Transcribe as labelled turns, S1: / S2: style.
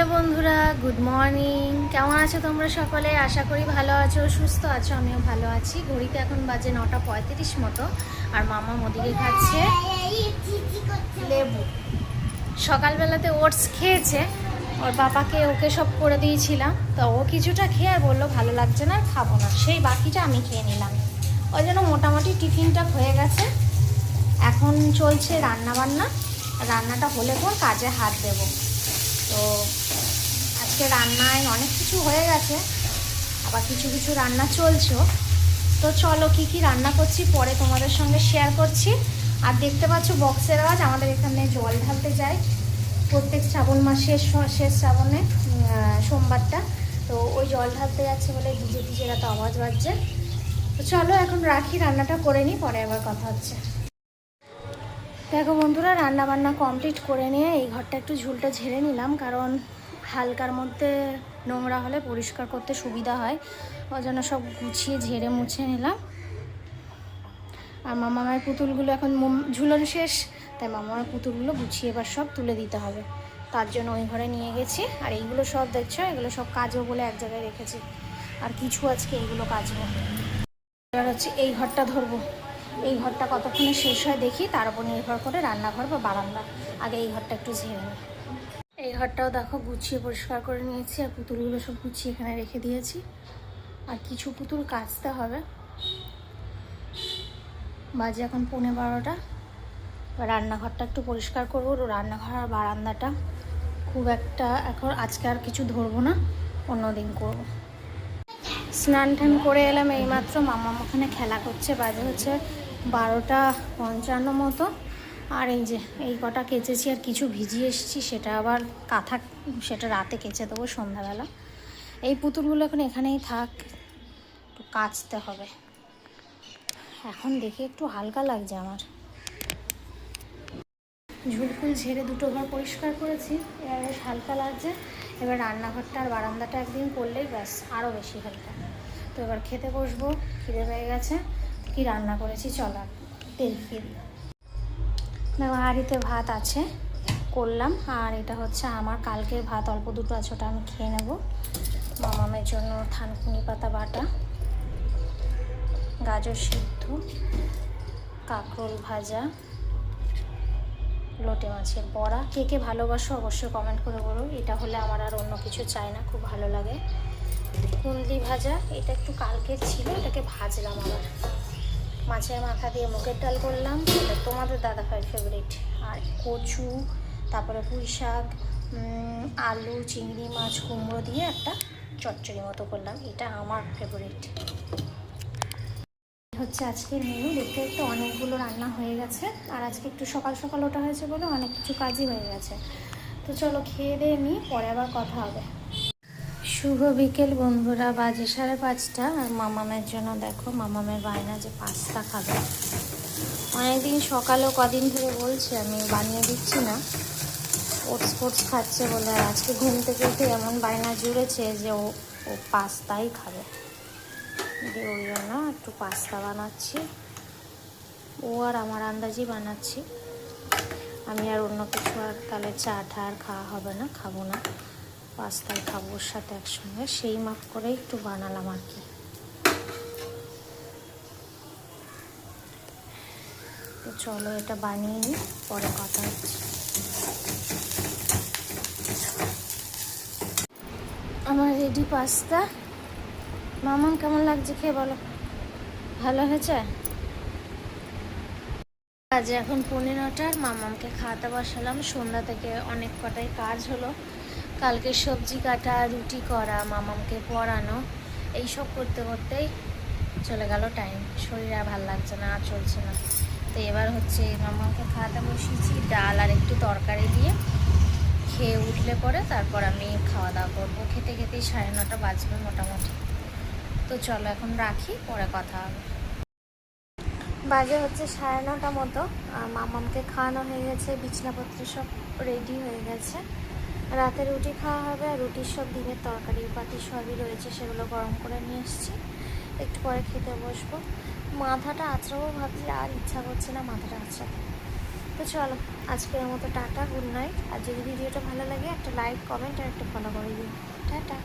S1: Hello বন্ধুরা, good morning. কেমন আছো তোমরা সকলে? আশা করি ভালো আছো, সুস্থ আছো, আমিও ভালো আছি। ঘড়িতে এখন বাজে নটা পঁয়ত্রিশ মতো, আর মামা মোদিকে খাচ্ছে লেবু। সকালবেলাতে ওটস খেয়েছে, ওর বাবাকে ওকে সব করে দিয়েছিলাম। তো ও কিছুটা খেয়ে আর বলল, ভালো লাগছে না, আর খাব না। সেই বাকিটা আমি খেয়ে নিলাম। ওই জন্য মোটামুটি টিফিনটা হয়ে গেছে। এখন চলছে রান্না বান্না রান্নাটা হলে পর কাজে হাত দেবো। তো আজকে রান্নায় অনেক কিছু হয়ে গেছে, আবার কিছু কিছু রান্না চলছেও। তো চলো কি কি রান্না করছি পরে তোমাদের সঙ্গে শেয়ার করছি। আর দেখতে পাচ্ছ বক্সের আওয়াজ, আমাদের এখানে জল ঢালতে যাই প্রত্যেক শ্রাবণ মাসের শেষ শ্রাবণে সোমবারটা। তো ওই জল ঢালতে যাচ্ছে বলে ডিজে ডিজের এত আওয়াজ বাজছে। তো চলো এখন রাখি, রান্নাটা করে নিই, পরে আবার কথা হচ্ছে। দেখো বন্ধুরা রান্না বান্না কমপ্লিট করে নিয়ে এই ঘরটা একটু ঝুলটা ঝেড়ে নিলাম, কারণ হালকার মধ্যে নোংরা হলে পরিষ্কার করতে সুবিধা হয়। ওই জন্য সব গুছিয়ে ঝেড়ে মুছে নিলাম। আর মামার পুতুলগুলো এখন ঝুলন শেষ, তাই মামার পুতুলগুলো গুছিয়ে এবার সব তুলে দিতে হবে। তার জন্য ওই ঘরে নিয়ে গেছি। আর এইগুলো সব দেখছ? এগুলো সব কাজও বলে এক জায়গায় রেখেছি। আর কিছু আজকে এইগুলো কাজবো এবার হচ্ছে এই ঘরটা ধরবো। এই ঘরটা কতক্ষণে শেষ হয় দেখি। তার উপর নির্ভর করে রান্নাঘর বা বারান্দা। আগে এই ঘরটা একটু ঝেড়ে নিই। এই ঘরটাও দেখো গুছিয়ে পরিষ্কার করে নিয়েছি আর পুতুলগুলো সব গুছিয়ে এখানে রেখে দিয়েছি। আর কিছু পুতুল কাচতে হবে। বাজে এখন পৌনে বারোটা। রান্নাঘরটা একটু পরিষ্কার করব। রান্নাঘর আর বারান্দাটা খুব একটা এখন আজকে আর কিছু ধরবো না, অন্য দিন করব। স্নান টান করে এলাম এইমাত্র। মামা ওখানে খেলা করছে। বাজে হচ্ছে বারোটা পঞ্চান্ন মতো। আর এই যে, এই কটা কেচেছি আর কিছু ভিজিয়ে এসেছি, সেটা আবার কাঁথা, সেটা রাতে কেচে দেবো সন্ধ্যাবেলা। এই পুতুলগুলো এখন এখানেই থাক, একটু কাচতে হবে। এখন দেখে একটু হালকা লাগছে আমার। ঝুলফুল ঝেড়ে দুটো ঘর পরিষ্কার করেছি, এবার বেশ হালকা লাগছে। এবার রান্নাঘরটা আর বারান্দাটা একদিন করলেই ব্যাস আরও বেশি হালকা। তো এবার খেতে বসবো, খিদে পেয়ে গেছে, কি রান্না করেছি, চলো তেল দেখো হাঁড়িতে ভাত আছে, করলাম। আর এটা হচ্ছে আমার কালকের ভাত, অল্প দুটো আছে, ওটা আমি খেয়ে নেব। মামামের জন্য থানকুনি পাতা বাটা, গাজর সিদ্ধ, কাঁকরোল ভাজা, লোটে মাছের বড়া। কে কে ভালোবাসো অবশ্যই কমেন্ট করে বলো। এটা হলে আমার আর অন্য কিছু চাই না, খুব ভালো লাগে। কুন্দি ভাজা, এটা একটু কালকের ছিল, এটাকে ভাজলাম আবার। মাছের মাথা দিয়ে মুখের ডাল করলাম। এটা তোমাদের দাদা ভাই ফেভারিট আর কচু, তারপরে পুঁই শাক আলু, চিংড়ি মাছ, কুমড়ো দিয়ে একটা চচ্চড়ি মতো করলাম। এটা আমার ফেভারিট হচ্ছে আজকের মেনু দেখতে দেখতে অনেকগুলো রান্না হয়ে গেছে। আর আজকে একটু সকাল সকাল ওটা হয়েছে বলে অনেক কিছু কাজই হয়ে গেছে। তো চলো খেয়ে দিয়ে নিই পরে আবার কথা হবে। শুভ বিকেল বন্ধুরা, বাজে সাড়ে পাঁচটা। আর মামামের জন্য দেখো, মামামের বায়না যে পাস্তা খাবে। অনেকদিন সকালেও কদিন ধরে বলছে, আমি বানিয়ে দিচ্ছি না। ওটস ফোটস খাচ্ছে বলে, আর আজকে ঘুম থেকে উঠে এমন বায়না জুড়েছে যে ও ও পাস্তাই খাবে। দিয়ে ওই জন্য একটু পাস্তা বানাচ্ছি। ও আর আমার আন্দাজই বানাচ্ছি। আমি আর অন্য কিছু আর তাহলে চা টা আর খাওয়া হবে না, খাব না। পাস্তাই খাব ওর সাথে একসঙ্গে। সেই মাপ করে একটু বানালাম আর কি। তো চলো এটা বানিয়ে নিই, পরে কথা হচ্ছে। আমার রেডি পাস্তা মামন, কেমন লাগছে খেয়ে বলো? ভালো হয়েছে? আজ এখন পনেরোটার মামামকে খাওয়াতে বসালাম। সন্ধ্যা থেকে অনেক কটাই কাজ হলো। কালকে সবজি কাটা, রুটি করা, মামামকে পড়ানো, এইসব করতে করতেই চলে গেল টাইম শরীর আর ভালো লাগছে না, আর চলছে না। তো এবার হচ্ছে মামাকে খাওয়াতে বসিয়েছি, ডাল আর একটু তরকারি দিয়ে। খেয়ে উঠলে পরে তারপর আমি খাওয়া দাওয়া করব। খেতে খেতেই সাড়ে নটা বাজবে মোটামুটি। তো চলো এখন রাখি, পরে কথা হবে। বাজে হচ্ছে সাড়ে নটা মতো। মামামকে খাওয়ানো হয়ে গেছে, বিছনাপত্র সব রেডি হয়ে গেছে। রাতে রুটি খাওয়া হবে আর রুটির সব দিনের তরকারি পাতি সবই রয়েছে, সেগুলো গরম করে নিয়ে এসেছি। একটু পরে খেতে বসবো। মাথাটা আঁচড়াবো, ভাবছি আর ইচ্ছা করছে না মাথাটা আঁচড়াতে। তো চলো, আজকের মতো টাটা, গুড নাইট। আর যদি ভিডিওটা ভালো লাগে, একটা লাইক, কমেন্ট আর একটা ফলো করে দিন টাটা।